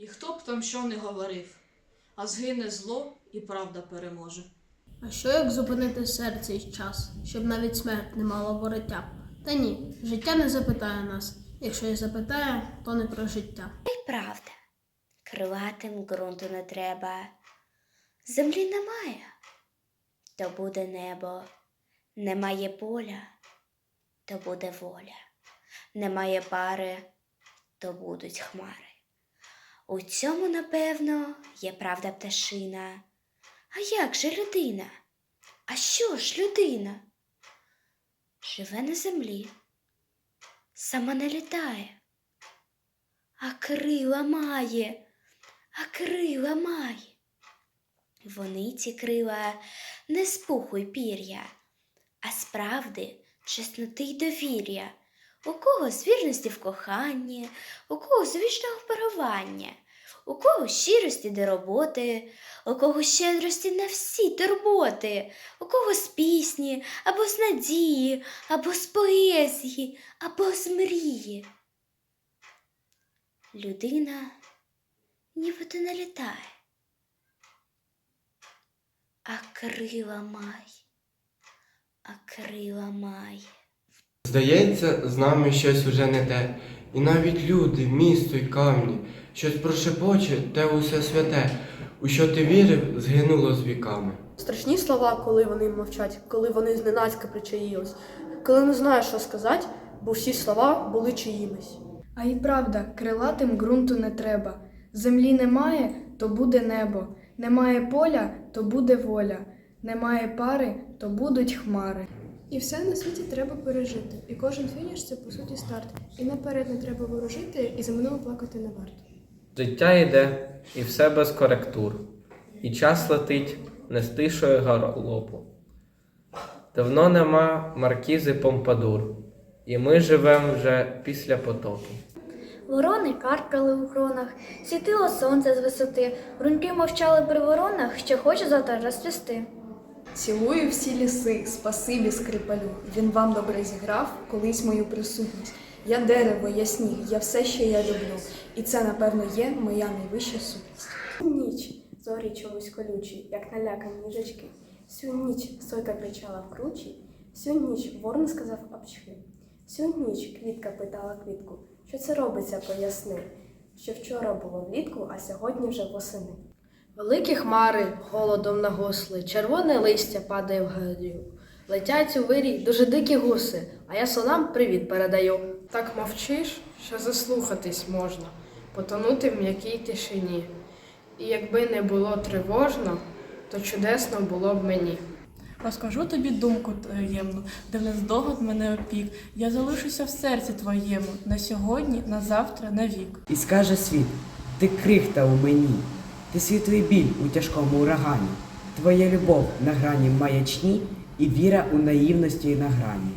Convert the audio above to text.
І хто б там що не говорив, а згине зло і правда переможе. А що як зупинити серце і час, щоб навіть смерть не мала вороття? Та ні, життя не запитає нас. Якщо і запитає, то не про життя. й правда. Крилатим ґрунту не треба. Землі немає, то буде небо. Немає поля, то буде воля. Немає пари, то будуть хмари. У цьому, напевно, є правда пташина. А як же людина? А що ж людина? Живе на землі, сама не літає. А крила має, а крила має. Вони ці крила не з й пір'я, а справди чесноти й довір'я. У кого з вірності в коханні, у кого вічного парування, у кого щирості до роботи, у кого щедрості на всі турботи, у кого з пісні, або з надії, або з поезії, або з мрії. Людина нібито не літає, а крила має, а крила має. Здається, з нами щось уже не те, і навіть люди, місто й камні, щось прошепоче, те усе святе, у що ти вірив, згинуло з віками. Страшні слова, коли вони мовчать, коли вони зненацька причаїлись, коли не знаєш, що сказати, бо всі слова були чиїмись. А й правда, крилатим ґрунту не треба. Землі немає, то буде небо. Немає поля, то буде воля. Немає пари, то будуть хмари. І все на світі треба пережити. І кожен фініш це по суті старт. І наперед не треба ворожити, і за минуле плакати не варто. Життя йде, і все без коректур, і час летить не стишує галопу. Давно нема маркізи Помпадур, і ми живем вже після потопу. Ворони каркали у кронах, світило сонце з висоти, бруньки мовчали при воронах, що хоче завтра розцвісти. Цілую всі ліси, спасибі скрипалю. Він вам добре зіграв колись мою присутність. Я дерево, я сніг, я все, що я люблю. І це, напевно, є моя найвища сутність. Ніч, зорі чомусь колючі, як налякані їжачки. Всю ніч сойка кричала в кручі, всю ніч ворон сказав апчхи. Всю ніч квітка питала квітку, що це робиться, поясни, що вчора було влітку, а сьогодні вже восени. Великі хмари голодом нагосли, червоне листя падає в гадю. Летять у вирій дуже дикі гуси, а я слонам привіт передаю. Так мовчиш, що заслухатись можна, потонути в м'якій тишині. І якби не було тривожно, то чудесно було б мені. Розкажу тобі думку таємну, де в нездогад мене опік. Я залишуся в серці твоєму на сьогодні, на завтра, на вік. І скаже світ, ти крихта у мені, ти світлий біль у тяжкому урагані, твоя любов на грані маячні і віра у наївності на грані.